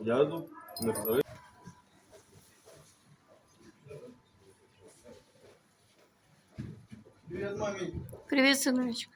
Я йду. Не маме. Привет, сыночек.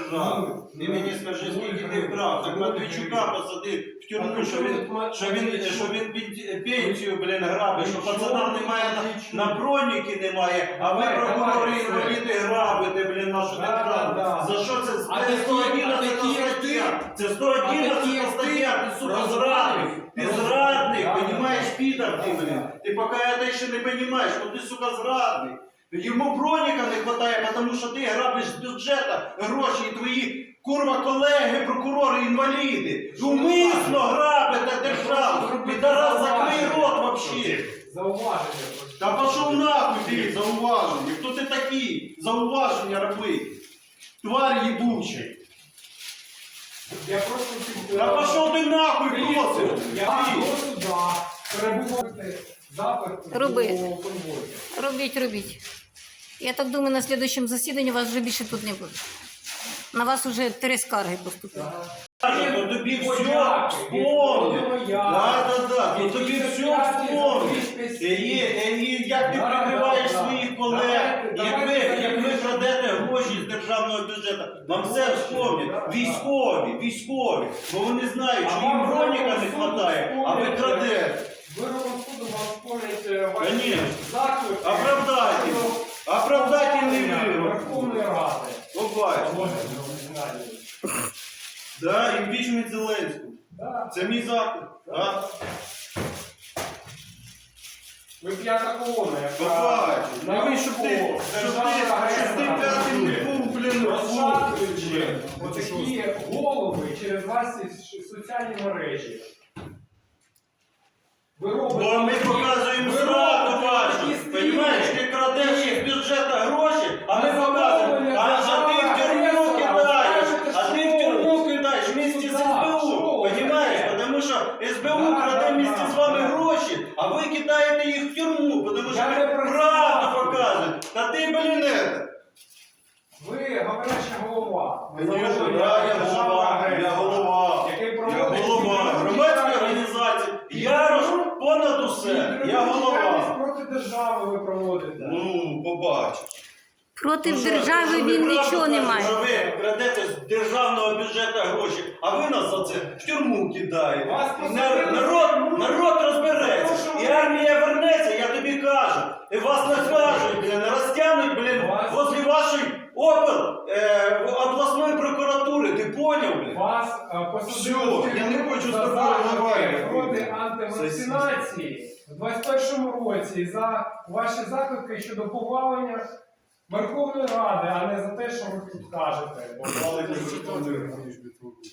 Держав. Ти мені скажи, скільки ти вкрав. Так Матвійчука посадив в тюрму, що він, що він, що він під пенсію, блін, грабить, що пацанам немає на, на броніки немає, а ви прокурори інваліди грабите, блін, нашу державу. За що це? А Це такі- 111 а такі, як ти? стаття. Це А такі, 111 як ти? стаття, ти, сука, зрадник. Ти зрадник, Да. понімаєш, підар ти, блін. Ти поки це ще не розумієш, бо ти, сука, зрадник. Йому броніка не вистачає, тому що ти грабиш з бюджету гроші і твої курва колеги, прокурори, інваліди. Умисно грабите державу. Підарас, закрий рот вообще. Зауваження. Та пішов нахуй ти, зауваження. Хто ти такий? Зауваження роби. Тварь їбучий. Я просто. Та пішов ти нахуй просто. Я Ти. до суда перебувати запит Роби. до конвою. Робіть, робіть. Я так думаю, на слідуючому засіданні вас вже більше тут не буде. На вас вже три скарги поступили. Каже, тобі все. Да, да, да, то тобі все. І, і, і як ти прикриваєш своїх колег, як ви, як ви крадете гроші з державного бюджету, вам все вспомнять. Військові, військові. Бо вони знають, що їм броніка не вистачає, а ви крадете. Вироком суду вам спорять е, ваші Конечно. заклики. Оправдайте. Оправдательний вирок. Верховної Ради. Побач. Да, імпічмент Зеленського. Да. Це мій заклик. Да? Ви п'ята колона, яка Побач. на Ну, щоб ти, щоб ти, держави щоб ти агресора п'ятим не був, блін, розшатуючи отакі голови через ваші соціальні мережі. Ви робите... Бо ми показуємо зраду вашу. Понімаєш, ти крадеш із бюджету гроші, а ми показуємо. А а ти в тюрму кидаєш, а ти в тюрму кидаєш вместе з СБУ. Що? Понімаєш? Тому що СБУ краде вместе з вами гроші, а ви кидаєте їх в тюрму, тому що ви правду показуєте. Та ти, блін, это. Ви говоряща голова. Ви Конечно, да, я голова, я голова. Я голова громадської організації. Я понад усе. Я голова. Проти держави ви проводите. Ну, побачиш. Проти Ну, держави що він правду нічого не кажете, має. Що ви крадете з державного бюджету гроші, а ви нас за це в тюрму кидаєте. Вас І посадили нар- в народ, тюрму. народ розбереться. Тому І армія вернеться, я тобі кажу. І вас накажуть, блін, розтягнуть, блін, Вас- возле вашої опел е, обласної прокуратури. Ти поняв, блін? Вас е, посадили Всьо, в тюрму я не хочу з за тобою. Проти антивакцинації в 21-му році за ваші заклики щодо повалення Верховної Ради, а не за те, що ви тут кажете.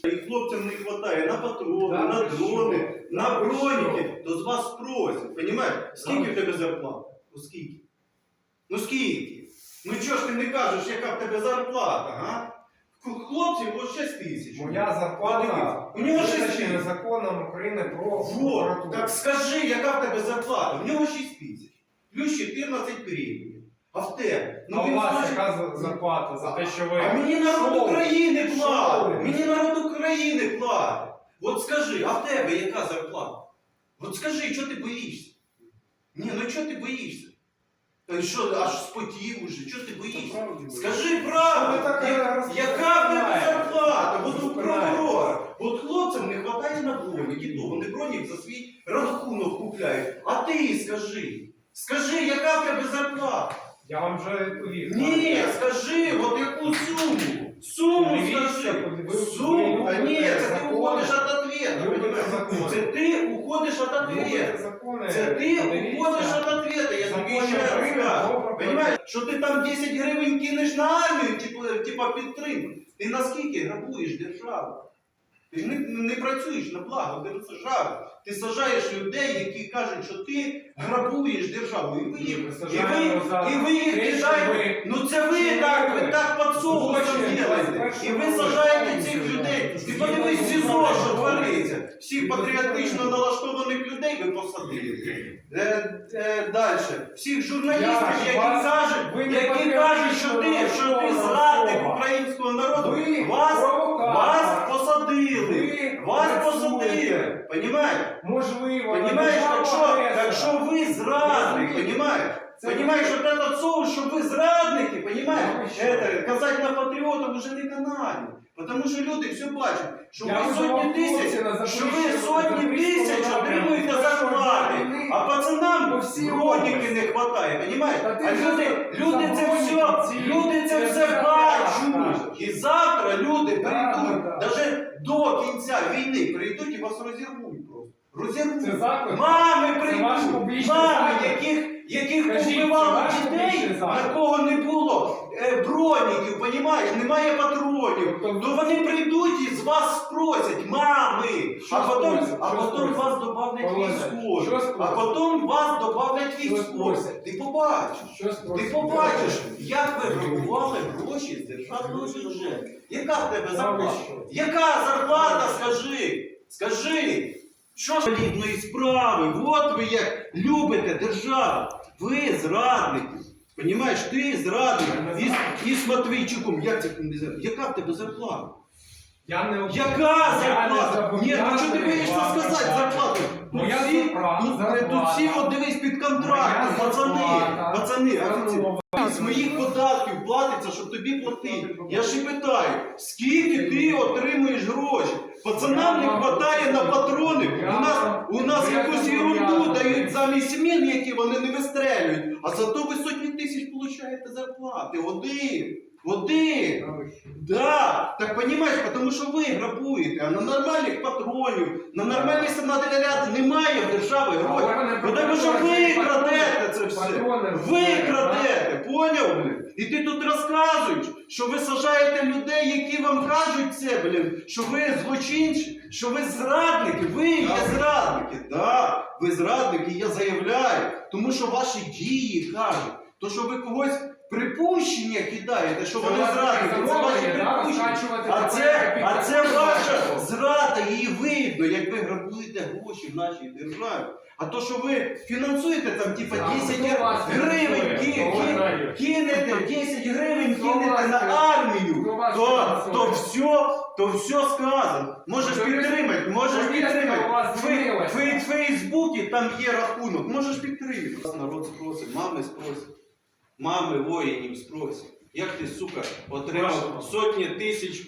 І хлопцям не вистачає на патрони, Да, на ви дрони, що? на Да, ви броніки, то з вас просять. Понімаєш? Скільки в тебе зарплата? Ну скільки? Ну скільки? Ну чого ж ти не кажеш, яка в тебе зарплата, га? Хлопців ось 6 тисяч. Моя зарплата. У нього 6 тисяч. законом України про Вот, так скажи, яка в тебе зарплата? В нього 6 тисяч. Плюс 14 гривень. А в тебе? а у він вас хоче- яка за- зарплата за те, що ви... А мені народ Що? України Що платить. Мені народ України платить. От скажи, а в тебе яка зарплата? От скажи, що ти боїшся? Ні, ну чого ти боїшся? Та й що, аж спотів уже, чого ти боїшся? Скажи правду, так, я- е, яка то за свій рахунок купляють. А ти скажи, скажи, яка в тебе зарплата? Я вам вже відповів. Ні, скажи, от яку суму? Суму скажи. Суму, а ні, це ти уходиш від ответа. Це ти уходиш від ответа. Це ти уходиш від ответа, я тобі ще раз кажу. Понимаєш, що ти там 10 гривень кинеш на армію, типу, типу підтримку. Ти наскільки грабуєш державу? Ти не, не працюєш на благо держави. Ти сажаєш людей, які кажуть, що ти грабуєш державу. І ви їх, і ви, і ви їх кидаєте. ви Ну це ви так, ви так злочин робите. І ви сажаєте цих людей. Ти подивись СІЗО, що твориться. всіх патріотично налаштованих людей ви посадили. Е, е, далі. Всіх журналістів, які кажуть, які кажуть, що ти, що ти зрадник українського народу, вас посадили. Вас посадили. Понімаєте? Можливо, на Понимаешь, так що, так що ви зрадник, Ви- понимаешь? Вот этот соус, що ви зрадники, понимаешь? Ну. Это, казати на патріотам уже не каналі. Потому що люди все бачать, що Я ви вже сотні вам тисяч, хлопці на що ви сотні тисяч напрямку. отримуєте зарплати, війни? а пацанам По всій області. не вистачає, понимаєш? Та ти А вже люди, за- люди це все, ці, люди це це все все бачать. І завтра люди Да, прийдуть, да, да. навіть до кінця війни прийдуть і вас розірвуть просто. Розірвуть. Це заклик? Мами ваш прийдуть, публічний мами, заклик? яких, яких Кажіть, побивали ваш дітей, публічний заклик? на кого не було е, броніків, понімаєш, немає патронів. Тобто- То вони прийдуть і з вас спросять, мами, Що а потім, спросять? а Що потім спросять? вас добавлять Що А потім вас добавлять військові. Ти побачиш. Що Ти побачиш, як ви грабували гроші з державного бюджету. Яка в тебе зарплата? Яка зарплата, скажи? Скажи, що ж подібної справи? От ви як любите державу. Ви зрадники. Понімаєш, ти зрадник. І, і з Матвійчуком. Як це? Яка в тебе зарплата? Я не Яка зарплата? Ні, ну що ти боїшся сказати зарплату? Моя Тут всі, зарплата, тут, тут всі от дивись під контрактом, Моя пацани, зарплата, пацани, офіці- з моїх податків платиться, щоб тобі платити. Я ж питаю, скільки ти отримуєш гроші? Пацанам не вистачає на патрони. У нас, у нас якусь ерунду дають замість мін, які вони не вистрелюють. А зато ви сотні тисяч получаєте зарплати. Один. Один. Да, так понимаешь, потому що ви грабуєте, а на нормальних патронів, на нормальні снаряди немає в держави грошей. органи Ну, Тому що ви крадете це все. Ви крадете, поняв, блін? І ти тут розказуєш, що ви сажаєте людей, які вам кажуть це, блін, що ви злочинці, що ви зрадники, ви є зрадники. Да, ви зрадники, я заявляю. Тому що ваші дії кажуть, то що ви когось припущення кидаєте, що вони зрадники, це ваші припущення. А це, а це ваша зрада, її видно, як ви грабуєте гроші в нашій державі. А то, що ви фінансуєте там, типа, 10 гривень, фінансує? ки- ки- кинете, 10 гривень Хто кинете вас на фінансує? армію, Хто вас то, фінансує? то все, то все сказано. Можеш Ви підтримати, можеш повістка підтримати. у вас В змінилася. В Фейсбуці там є рахунок, можеш підтримати. Народ спросить, мами спросять, мами воїнів спросять. Як ти, сука, отримав сотні тисяч,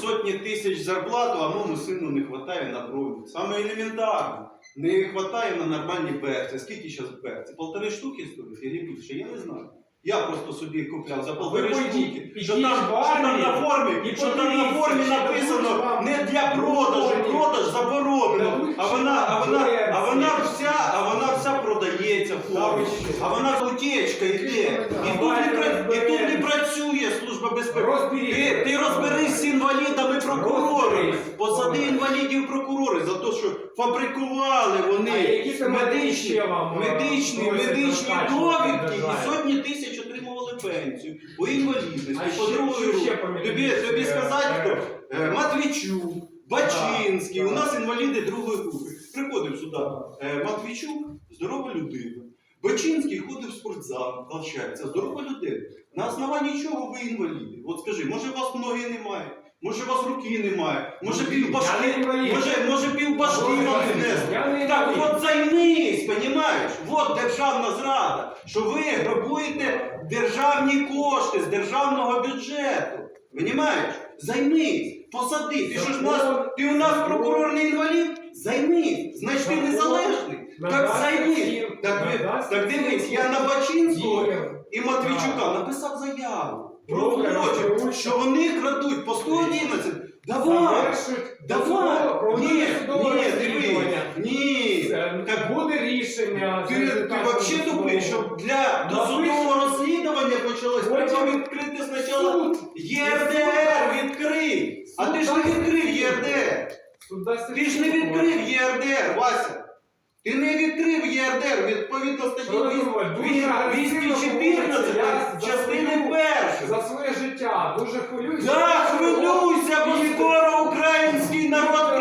сотні тисяч зарплату, а моєму сину не вистачає на броню. Саме елементарно. Не вистачає на нормальні берці. Скільки зараз берці? Полтори штуки стоїть? Или більше? Я не знаю. Я просто собі купляв за полтори штуки. Що там, що там на формі, і що там на формі написано не для продажу, продаж заборонено. А вона, а вона, а вона вся, а вона вся ви що? А вона утечка йде. І тут не, пра- і тут не працює служба безпеки. Розберіться. Ти, ти розберись з інвалідами. Розберись. Посади інвалідів прокурори за те, що фабрикували вони які медичні, медичні вам, е, медичні, просять медичні розкачувати довідки державі? і сотні тисяч отримували пенсію по інвалідності, А по другої ще руки. помітили? Тобі, тобі Е, сказати, е, хто? Е, Матвійчук, Бачинський, Так, у нас інваліди другої групи. Приходив сюди е, Матвійчук, здорова людина. Бачинський ходив в спортзал, навчається, здорова людина. На основанні чого ви інваліди? От скажи, може у вас ноги немає? Може у вас руки немає? Може півбашки? Може, може Я вам не Так от займись, понімаєш? От державна зрада, що ви грабуєте державні кошти з державного бюджету. Понімаєш? Займись, посади. Ти що ж у нас, ти у нас прокурор не інвалід? Займись, значить ти незалежний. Так займись. Так, ви- так дивись, я на Бачинського і Матвійчука написав заяву. Про Добре, злочин, розберуся. що вони крадуть по 111. Давай! Давай! Ні, ні, диви, ні. Так буде рішення. Ти, ти взагалі тупий, щоб для досудового розслідування почалось, Потім треба відкрити спочатку Суд. ЄРДР відкрий. А ти ж не відкрив ЄРДР. Ти ж не відкрив ЄРДР, Вася. Ти не відкрив ЄРДР відповідно статті Що ви думаєте? 214 частини за першої. За своє життя дуже хвилююся. Так, хвилюйся, бо скоро український народ